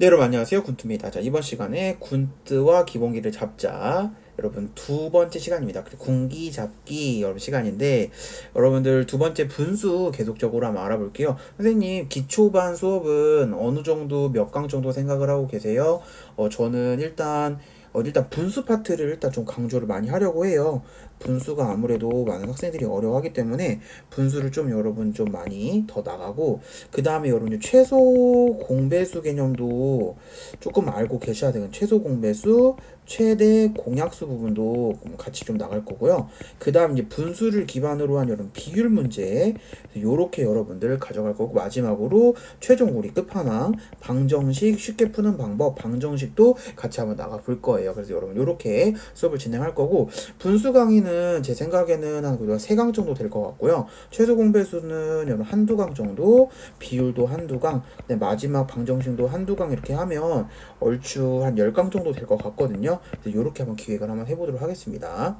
네, 여러분 안녕하세요. 군트입니다. 자, 이번 시간에 군트와 기본기를 잡자. 여러분 두 번째 시간입니다. 군기 잡기 여러분 시간인데 여러분들 두 번째 분수 계속적으로 한번 알아볼게요. 선생님 기초반 수업은 어느 정도 몇 강 정도 생각을 하고 계세요? 어, 저는 일단 어, 일단 분수 파트를 일단 좀 강조를 많이 하려고 해요. 분수가 아무래도 많은 학생들이 어려워하기 때문에 분수를 좀 여러분 좀 많이 더 나가고 그 다음에 여러분 최소 공배수 개념도 조금 알고 계셔야 되는 최소 공배수 최대 공약수 부분도 같이 좀 나갈 거고요. 그 다음 이제 분수를 기반으로 한 여러분 비율 문제 요렇게 여러분들 가져갈 거고 마지막으로 최종 우리 끝판왕 방정식 쉽게 푸는 방법 방정식도 같이 한번 나가 볼 거예요. 그래서 여러분 요렇게 수업을 진행할 거고 분수 강의는 제 생각에는 한 3강 정도 될 것 같고요. 최소 공배수는 여러분 한두 강 정도 비율도 한두 강 마지막 방정식도 한두 강 이렇게 하면 얼추 한 10강 정도 될 것 같거든요. 이렇게 한번 기획을 한번 해보도록 하겠습니다.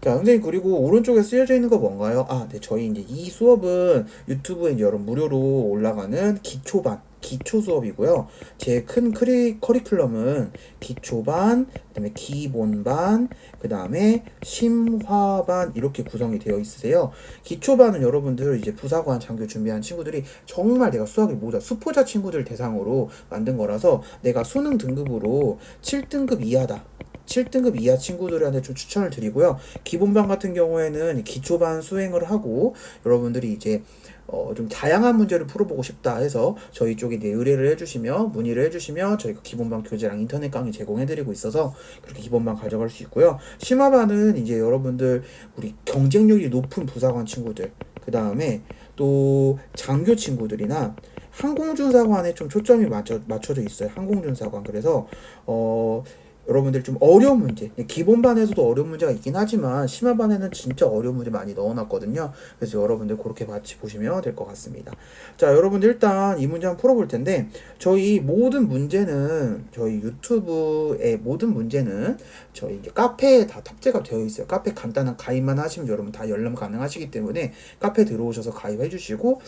자, 선생님, 그리고 오른쪽에 쓰여져 있는 거 뭔가요? 아, 네, 저희 이제 이 수업은 유튜브에 이제 여러분 무료로 올라가는 기초반, 기초 수업이고요. 제 큰 커리큘럼은 기초반, 그다음에 기본반, 그다음에 심화반 이렇게 구성이 되어 있으세요. 기초반은 여러분들 이제 부사관 장교 준비한 친구들이 정말 내가 수학이 모자 수포자 친구들 대상으로 만든 거라서 내가 수능 등급으로 7등급 이하다. 7등급 이하 친구들한테 좀 추천을 드리고요. 기본반 같은 경우에는 기초반 수행을 하고 여러분들이 이제 어, 좀 다양한 문제를 풀어보고 싶다 해서 저희 쪽에 이제 의뢰를 해주시면 문의를 해주시면 저희가 기본반 교재랑 인터넷 강의 제공해드리고 있어서 그렇게 기본반 가져갈 수 있고요. 심화반은 이제 여러분들 우리 경쟁력이 높은 부사관 친구들 그 다음에 또 장교 친구들이나 항공준사관에 좀 초점이 맞춰, 맞춰져 있어요. 항공준사관. 그래서, 어, 여러분들 좀 어려운 문제. 기본반에서도 어려운 문제가 있긴 하지만 심화반에는 진짜 어려운 문제 많이 넣어놨거든요. 그래서 여러분들 그렇게 같이 보시면 될 것 같습니다. 자 여러분들 일단 이 문제 한번 풀어볼 텐데 저희 모든 문제는 저희 유튜브의 모든 문제는 저희 이제 카페에 다 탑재가 되어 있어요. 카페 간단한 가입만 하시면 여러분 다 열람 가능하시기 때문에 카페 들어오셔서 가입해 주시고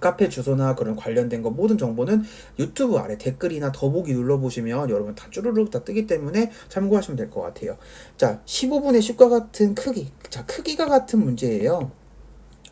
카페 주소나 그런 관련된 거 모든 정보는 유튜브 아래 댓글이나 더보기 눌러보시면 여러분 다 쭈루룩 다 뜨기 때문에 참고하시면 될 것 같아요. 자, 15분의 10과 같은 크기. 자, 크기가 같은 문제예요.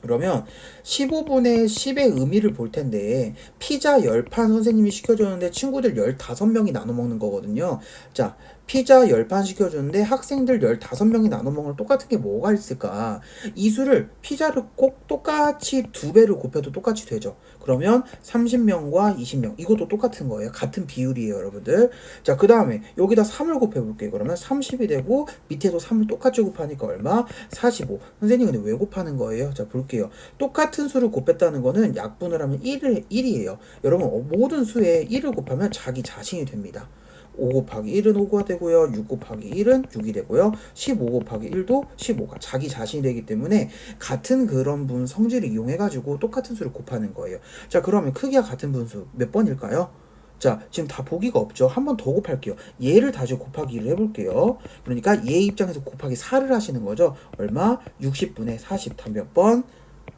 그러면 15분의 10의 의미를 볼 텐데 피자 10판 선생님이 시켜줬는데 친구들 15명이 나눠 먹는 거거든요. 자, 피자 10판 시켜주는데 학생들 15명이 나눠 먹는 똑같은 게 뭐가 있을까? 이 수를 피자를 꼭 똑같이 두 배를 곱해도 똑같이 되죠. 그러면 30명과 20명 이것도 똑같은 거예요. 같은 비율이에요, 여러분들. 자, 그 다음에 여기다 3을 곱해볼게요. 그러면 30이 되고 밑에도 3을 똑같이 곱하니까 얼마? 45. 선생님 근데 왜 곱하는 거예요? 자, 볼게요. 똑같은 수를 곱했다는 거는 약분을 하면 1을, 1이에요. 여러분 어, 모든 수에 1을 곱하면 자기 자신이 됩니다. 5 곱하기 1은 5가 되고요. 6 곱하기 1은 6이 되고요. 15 곱하기 1도 15가 자기 자신이 되기 때문에 같은 그런 분 성질을 이용해 가지고 똑같은 수를 곱하는 거예요. 자, 그러면 크기가 같은 분수 몇 번일까요? 자, 지금 다 보기가 없죠. 한 번 더 곱할게요. 얘를 다시 곱하기를 해볼게요. 그러니까 얘 입장에서 곱하기 4를 하시는 거죠. 얼마? 60분의 40. 다몇 번?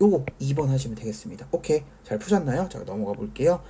요거 2번 하시면 되겠습니다. 오케이. 잘 푸셨나요? 자, 넘어가 볼게요.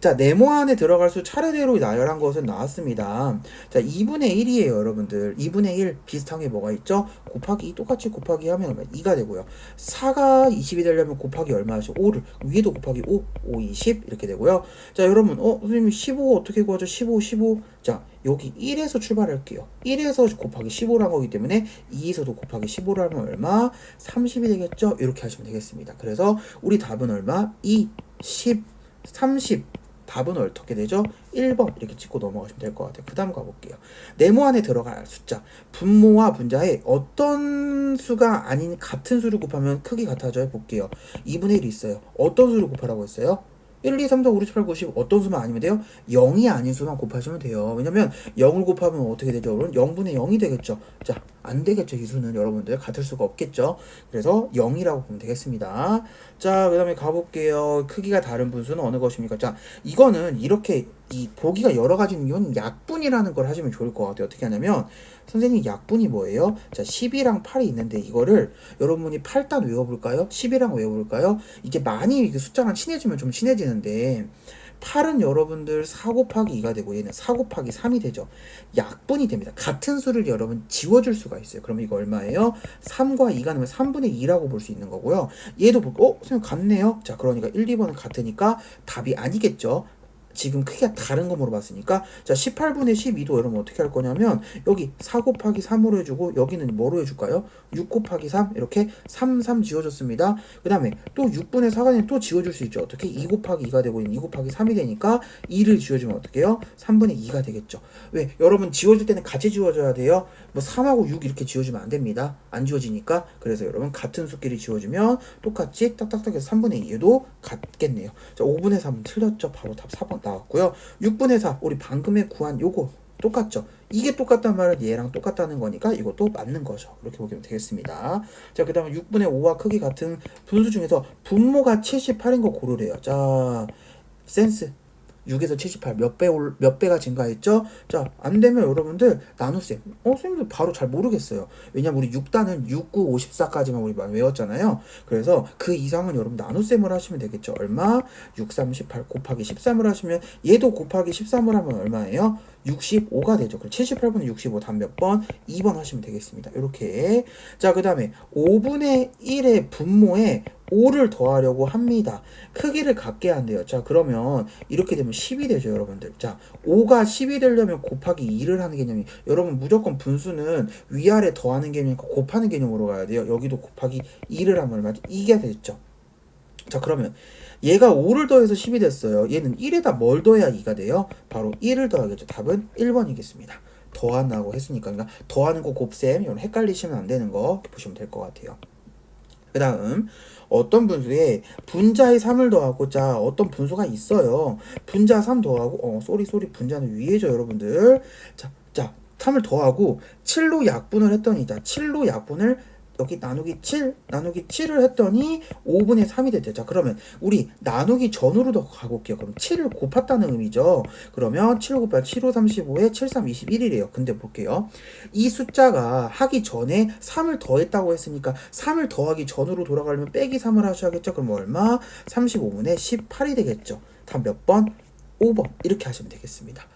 자, 네모 안에 들어갈 수 차례대로 나열한 것은 나왔습니다. 자, 2분의 1이에요, 여러분들. 2분의 1 비슷한 게 뭐가 있죠? 곱하기 2 똑같이 곱하기 하면 2가 되고요. 4가 20이 되려면 곱하기 얼마 하죠? 5를. 위에도 곱하기 5, 5, 20 이렇게 되고요. 자, 여러분, 어, 선생님 15 어떻게 구하죠? 15, 15. 자, 여기 1에서 출발할게요. 1에서 곱하기 15라는 거기 때문에 2에서도 곱하기 15를 하면 얼마? 30이 되겠죠? 이렇게 하시면 되겠습니다. 그래서 우리 답은 얼마? 2, 10, 30. 답은 어떻게 되죠? 1번 이렇게 찍고 넘어가시면 될 것 같아요. 그 다음 가볼게요. 네모 안에 들어갈 숫자. 분모와 분자에 어떤 수가 아닌 같은 수를 곱하면 크기 같아져요? 볼게요. 2분의 1이 있어요. 어떤 수를 곱하라고 했어요? 1, 2, 3, 4, 5, 6, 7, 8, 9, 10 어떤 수만 아니면 돼요? 0이 아닌 수만 곱하시면 돼요. 왜냐면 0을 곱하면 어떻게 되죠? 여러분 0분의 0이 되겠죠. 자, 안 되겠죠. 이 수는 여러분들 같을 수가 없겠죠. 그래서 0이라고 보면 되겠습니다. 자, 그 다음에 가볼게요. 크기가 다른 분수는 어느 것입니까? 자, 이거는 이렇게 이 보기가 여러 가지는 이건 약분이라는 걸 하시면 좋을 것 같아요. 어떻게 하냐면 선생님 약분이 뭐예요? 자 10이랑 8이 있는데 이거를 여러분이 8단 외워볼까요? 10이랑 외워볼까요? 이게 많이 숫자랑 친해지면 좀 친해지는데 8은 여러분들 4 곱하기 2가 되고 얘는 4 곱하기 3이 되죠. 약분이 됩니다. 같은 수를 여러분 지워줄 수가 있어요. 그럼 이거 얼마예요? 3과 2가 나면 3분의 2라고 볼 수 있는 거고요. 얘도 볼, 어? 선생님 같네요. 자, 그러니까 1, 2번은 같으니까 답이 아니겠죠. 지금 크기가 다른 거 물어봤으니까 자 18분의 12도 여러분 어떻게 할 거냐면 여기 4 곱하기 3으로 해주고 여기는 뭐로 해줄까요? 6 곱하기 3 이렇게 3, 3 지워줬습니다. 그 다음에 또 6분의 4가 되면 또 지워줄 수 있죠. 어떻게? 2 곱하기 2가 되고 2 곱하기 3이 되니까 2를 지워주면 어떻게 해요? 3분의 2가 되겠죠. 왜? 여러분 지워줄 때는 같이 지워줘야 돼요. 뭐 3하고 6 이렇게 지워주면 안 됩니다. 안 지워지니까 그래서 여러분 같은 수끼리 지워주면 똑같이 딱딱딱 해서 3분의 2에도 같겠네요. 자 5분의 3은 틀렸죠. 바로 답 4번 나왔고요. 6분의 4 우리 방금에 구한 요거 똑같죠. 이게 똑같단 말은 얘랑 똑같다는 거니까 이것도 맞는 거죠. 이렇게 보시면 되겠습니다. 자, 그 다음에 6분의 5와 크기 같은 분수 중에서 분모가 78인 거 고르래요. 자, 센스. 6에서 78 몇배올몇 배가 증가했죠? 자, 안 되면 여러분들 나눗셈. 어, 선생님들 바로 잘 모르겠어요. 왜냐면 우리 6단은 6, 9, 54까지만 우리 외웠잖아요. 그래서 그 이상은 여러분 나눗셈을 하시면 되겠죠. 얼마? 6, 3, 18 곱하기 13을 하시면 얘도 곱하기 13을 하면 얼마예요? 65가 되죠. 그럼 78분의 65답몇 번? 2번 하시면 되겠습니다. 이렇게. 자, 그 다음에 5분의 1의 분모에 5를 더하려고 합니다. 크기를 같게 한대요. 자, 그러면 이렇게 되면 10이 되죠, 여러분들. 자, 5가 10이 되려면 곱하기 2를 하는 개념이 여러분 무조건 분수는 위아래 더하는 개념이니까 곱하는 개념으로 가야 돼요. 여기도 곱하기 2를 하면 얼마죠? 2가 됐죠. 자, 그러면 얘가 5를 더해서 10이 됐어요. 얘는 1에다 뭘 더해야 2가 돼요? 바로 1을 더하겠죠. 답은 1번이겠습니다. 더한다고 했으니까 그러니까 더하는 거 곱셈 이런 헷갈리시면 안 되는 거 보시면 될 것 같아요. 그 다음 어떤 분수에 분자의 3을 더하고 자 어떤 분수가 있어요. 분자 3 더하고 어 쏘리 쏘리 분자는 위에죠 여러분들. 자, 자 3을 더하고 7로 약분을 했더니 자 7로 약분을 여기 나누기 7 나누기 7을 했더니 5분의 3이 됐죠. 자 그러면 우리 나누기 전으로 더 가볼게요. 그럼 7을 곱했다는 의미죠. 그러면 7 곱하기 7, 5, 35에 7, 3, 21이래요. 근데 볼게요. 이 숫자가 하기 전에 3을 더했다고 했으니까 3을 더하기 전으로 돌아가려면 빼기 3을 하셔야겠죠. 그럼 얼마? 35분의 18이 되겠죠. 답 몇 번? 5번 이렇게 하시면 되겠습니다.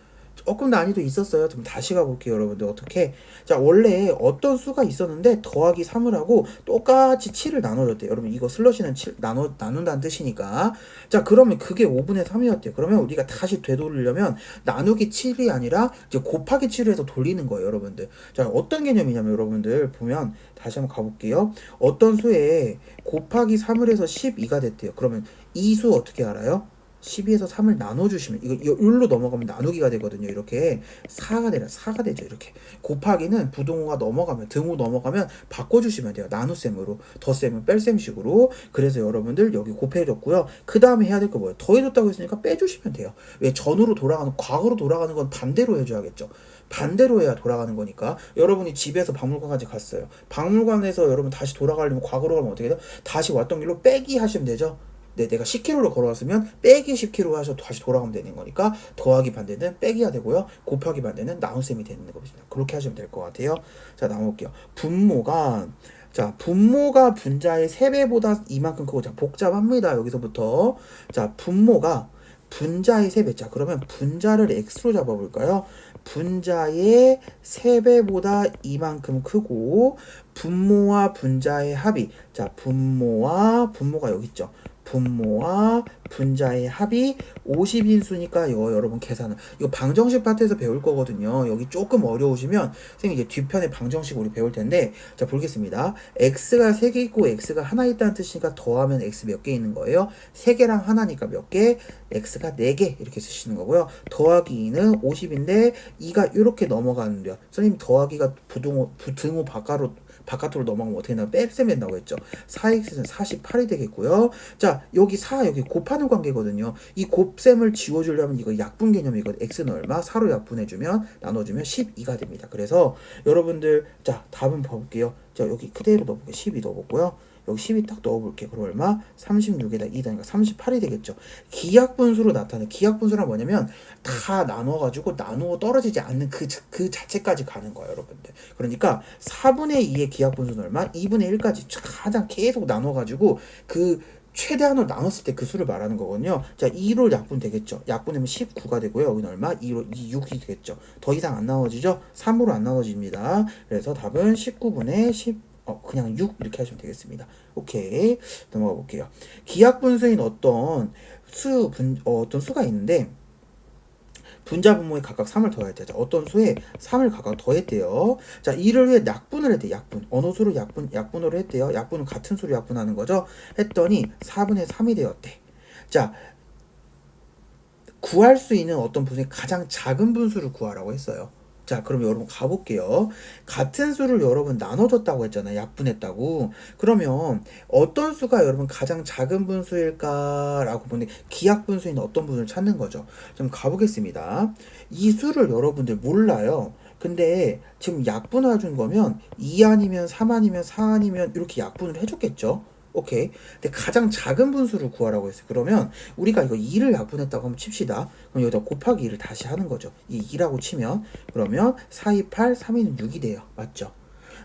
조금 난이도 있었어요. 좀 다시 가볼게요, 여러분들. 어떻게? 자, 원래 어떤 수가 있었는데 더하기 3을 하고 똑같이 7을 나눠줬대요. 여러분, 이거 슬러시는 7, 나눠, 나눈다는 뜻이니까. 자, 그러면 그게 5분의 3이었대요. 그러면 우리가 다시 되돌리려면 나누기 7이 아니라 이제 곱하기 7을 해서 돌리는 거예요, 여러분들. 자, 어떤 개념이냐면 여러분들 보면 다시 한번 가볼게요. 어떤 수에 곱하기 3을 해서 12가 됐대요. 그러면 이 수 어떻게 알아요? 12에서 3을 나눠주시면 이거 율로 넘어가면 나누기가 되거든요. 이렇게 4가 되라 4가 되죠. 이렇게 곱하기는 부동호가 넘어가면 등호 넘어가면 바꿔주시면 돼요. 나눗셈으로 덧셈은 뺄셈식으로 그래서 여러분들 여기 곱해줬고요. 그 다음에 해야 될 거 뭐예요? 더해줬다고 했으니까 빼주시면 돼요. 왜 전으로 돌아가는 과거로 돌아가는 건 반대로 해줘야겠죠. 반대로 해야 돌아가는 거니까 여러분이 집에서 박물관까지 갔어요. 박물관에서 여러분 다시 돌아가려면 과거로 가면 어떻게 돼요? 다시 왔던 길로 빼기 하시면 되죠. 네, 내가 10kg로 걸어왔으면 빼기 10kg 하셔서 다시 돌아가면 되는 거니까 더하기 반대는 빼기가 되고요. 곱하기 반대는 나눗셈이 되는 겁니다. 그렇게 하시면 될 것 같아요. 자, 나올게요. 분모가 자, 분모가 분자의 3배보다 이만큼 크고 자, 복잡합니다. 여기서부터. 자, 분모가 분자의 3배. 자, 그러면 분자를 x로 잡아 볼까요? 분자의 3배보다 이만큼 크고 분모와 분자의 합이 자, 분모와 분모가 여기 있죠. 분모와 분자의 합이 50인수니까 이거 여러분 계산은 이거 방정식 파트에서 배울 거거든요. 여기 조금 어려우시면 선생님 이제 뒤편에 방정식 우리 배울 텐데 자 보겠습니다. x가 3개 있고 x가 하나 있다는 뜻이니까 더하면 x 몇 개 있는 거예요? 3개랑 하나니까 몇 개? x가 4개 이렇게 쓰시는 거고요. 더하기 2는 50인데 2가 이렇게 넘어가는데요. 선생님 더하기가 부등호 부등호 바깥으로 바깥으로 넘어가면 어떻게 나면 뺄셈 된다고 했죠. 4x는 48이 되겠고요. 자, 여기 4 여기 곱하는 관계거든요. 이 곱셈을 지워 주려면 이거 약분 개념이거든. x는 얼마? 4로 약분해 주면 나눠 주면 12가 됩니다. 그래서 여러분들 자 답은 봐볼게요. 자 여기 그대로 넣어 볼게요. 12 넣어보고요. 여기 12 딱 넣어볼게요. 그럼 얼마? 36에다 2다니까 38이 되겠죠. 기약분수로 나타내는 기약분수란 뭐냐면 다 나눠가지고 나누어 떨어지지 않는 그, 그 자체까지 가는 거예요, 여러분들. 그러니까 4분의 2의 기약분수는 얼마? 2분의 1까지 가장 계속 나눠가지고 그 최대한으로 나눴을 때 그 수를 말하는 거거든요. 자, 2로 약분 되겠죠. 약분하면 19가 되고요. 여기는 얼마? 2로 2, 6이 되겠죠. 더 이상 안 나눠지죠? 3으로 안 나눠집니다. 그래서 답은 19분의 10, 어, 그냥 6 이렇게 하시면 되겠습니다. 오케이. 넘어가 볼게요. 기하 분수인 어떤 수, 분, 어, 어떤 수가 있는데, 분자 분모에 각각 3을 더해야 돼. 자, 어떤 수에 3을 각각 더했대요. 자, 이를 위해 약분을 했대. 약분. 어느 수로 약분 약분으로 했대요. 약분은 같은 수로 약분하는 거죠. 했더니 4분의 3이 되었대. 자, 구할 수 있는 어떤 분수의 가장 작은 분수를 구하라고 했어요. 자, 그럼 여러분 가볼게요. 같은 수를 여러분 나눠줬다고 했잖아요. 약분했다고. 그러면 어떤 수가 여러분 가장 작은 분수일까라고 보는데 기하분수인 어떤 분수를 찾는 거죠. 좀 가보겠습니다. 이 수를 여러분들 몰라요. 근데 지금 약분해 준 거면 2 아니면 3 아니면 4 아니면 이렇게 약분을 해줬겠죠. 오케이. 근데 가장 작은 분수를 구하라고 했어요. 그러면 우리가 이거 2를 약분했다고 하면 칩시다. 그럼 여기다 곱하기 2를 다시 하는 거죠. 이 2라고 치면 그러면 4, 2, 8, 3, 2는 6이 돼요. 맞죠?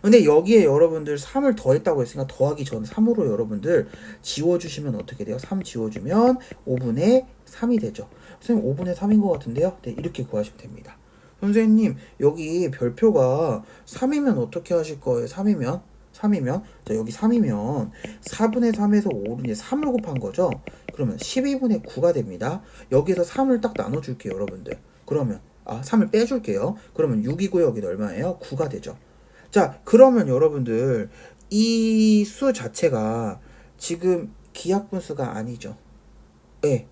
근데 여기에 여러분들 3을 더했다고 했으니까 더하기 전 3으로 여러분들 지워주시면 어떻게 돼요? 3 지워주면 5분의 3이 되죠. 선생님 5분의 3인 것 같은데요? 네, 이렇게 구하시면 됩니다. 선생님 여기 별표가 3이면 어떻게 하실 거예요? 3이면 3이면 자 여기 3이면 4분의 3에서 5를 이제 3을 곱한 거죠. 그러면 12분의 9가 됩니다. 여기에서 3을 딱 나눠줄게요, 여러분들. 그러면 아 3을 빼줄게요. 그러면 6이고요. 여기는 얼마예요? 9가 되죠. 자 그러면 여러분들 이 수 자체가 지금 기하분수가 아니죠. 예, 네,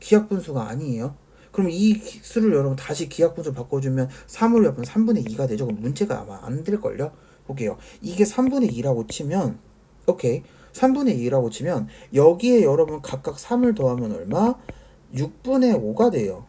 기하분수가 아니에요. 그럼 이 수를 여러분 다시 기하분수 바꿔주면 3으로 옆은 3분의 2가 되죠. 그럼 문제가 아마 안 될걸요? 볼게요. 이게 3분의 2라고 치면 오케이. 3분의 2라고 치면 여기에 여러분 각각 3을 더하면 얼마? 6분의 5가 돼요.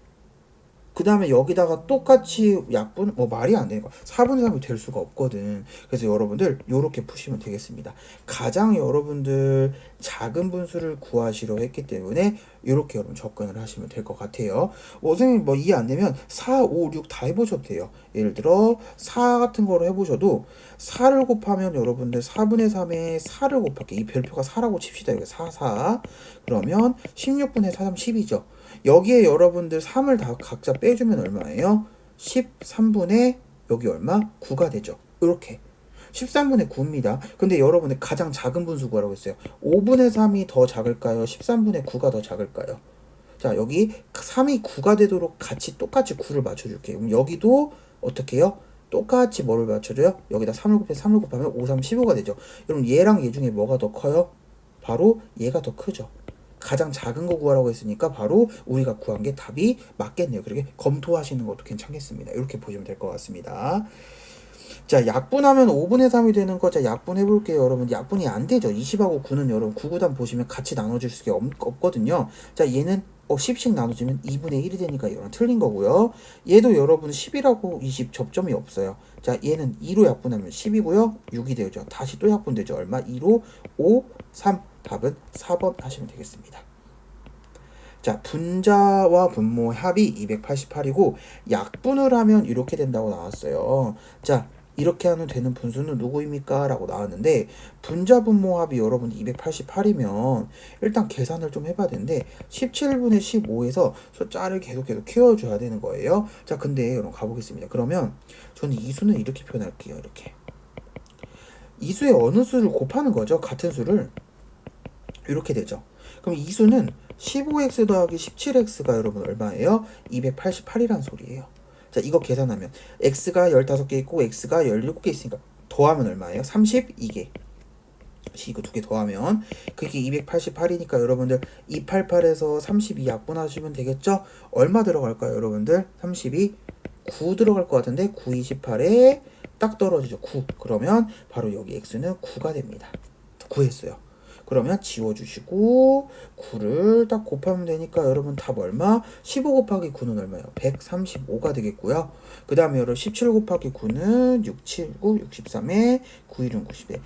그 다음에 여기다가 똑같이 약분 뭐 말이 안 거야 4분의 3이 될 수가 없거든. 그래서 여러분들 이렇게 푸시면 되겠습니다. 가장 여러분들 작은 분수를 구하시려 했기 때문에 이렇게 여러분 접근을 하시면 될 것 같아요. 뭐 선생님 뭐 이해 안 되면 4, 5, 6 다 해보셔도 돼요. 예를 들어 4 같은 거로 해보셔도 4를 곱하면 여러분들 4분의 3에 4를 곱할게. 이 별표가 4라고 칩시다. 여기 4, 4 그러면 16분의 4, 3, 10이죠 여기에 여러분들 3을 다 각자 빼주면 얼마예요? 13분의 여기 얼마? 9가 되죠. 이렇게 13분의 9입니다. 근데 여러분의 가장 작은 분수 구하라고 했어요. 5분의 3이 더 작을까요? 13분의 9가 더 작을까요? 자 여기 3이 9가 되도록 같이 똑같이 9를 맞춰줄게요. 그럼 여기도 어떻게 해요? 똑같이 뭐를 맞춰줘요? 여기다 3을 곱해 3을 곱하면 5, 3, 15가 되죠. 여러분 얘랑 얘 중에 뭐가 더 커요? 바로 얘가 더 크죠. 가장 작은 거 구하라고 했으니까 바로 우리가 구한 게 답이 맞겠네요. 그렇게 검토하시는 것도 괜찮겠습니다. 이렇게 보시면 될 것 같습니다. 자, 약분하면 5분의 3이 되는 거, 자, 약분 해 볼게요, 여러분. 약분이 안 되죠. 20하고 9는 여러분, 9, 9단 보시면 같이 나눠질 수가 없, 없거든요. 자, 얘는 어, 10씩 나눠지면 2분의 1이 되니까 이건 틀린 거고요. 얘도 여러분 10이라고 20 접점이 없어요. 자, 얘는 2로 약분하면 10이고요. 6이 되죠. 다시 또 약분되죠. 얼마? 2로 5, 3. 답은 4번 하시면 되겠습니다. 자, 분자와 분모 합이 288이고 약분을 하면 이렇게 된다고 나왔어요. 자, 이렇게 하면 되는 분수는 누구입니까? 라고 나왔는데 분자 분모 합이 여러분 288이면 일단 계산을 좀 해봐야 되는데 17분의 15에서 숫자를 계속 계속 키워줘야 되는 거예요. 자, 근데 여러분 가보겠습니다. 그러면 저는 이 수는 이렇게 표현할게요. 이렇게 이 수의 어느 수를 곱하는 거죠. 같은 수를 이렇게 되죠. 그럼 이 수는 15x 더하기 17x가 여러분 얼마예요? 288이란 소리예요. 자, 이거 계산하면 x가 15개 있고 x가 17개 있으니까 더하면 얼마예요? 32개. 이거 두 개 더하면 그게 288이니까 여러분들 288에서 32 약분하시면 되겠죠? 얼마 들어갈까요, 여러분들? 32 9 들어갈 것 같은데 9 28에 딱 떨어지죠. 9. 그러면 바로 여기 x는 9가 됩니다. 구했어요. 그러면 지워주시고 9를 딱 곱하면 되니까 여러분 답 얼마? 15 곱하기 9는 얼마예요? 135가 되겠고요. 그 다음에 여러분 17 곱하기 9는 6, 7, 9, 63에 9, 1은 90에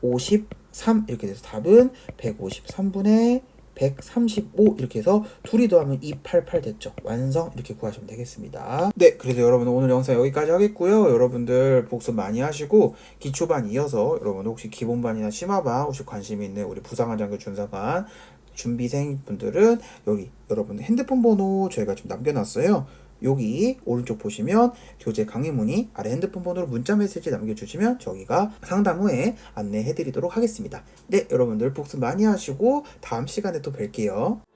153 이렇게 돼서 답은 153분의 135 이렇게 해서 둘이 더하면 288 됐죠. 완성 이렇게 구하시면 되겠습니다. 네, 그래서 여러분 오늘 영상 여기까지 하겠고요. 여러분들 복습 많이 하시고 기초반 이어서 여러분 혹시 기본반이나 심화반 혹시 관심 있는 우리 부상한 장교 준사관 준비생 분들은 여기 여러분 핸드폰 번호 저희가 좀 남겨놨어요. 여기 오른쪽 보시면 교재 강의 문의 아래 핸드폰 번호로 문자 메시지 남겨주시면 저희가 상담 후에 안내해드리도록 하겠습니다. 네, 여러분들 복습 많이 하시고 다음 시간에 또 뵐게요.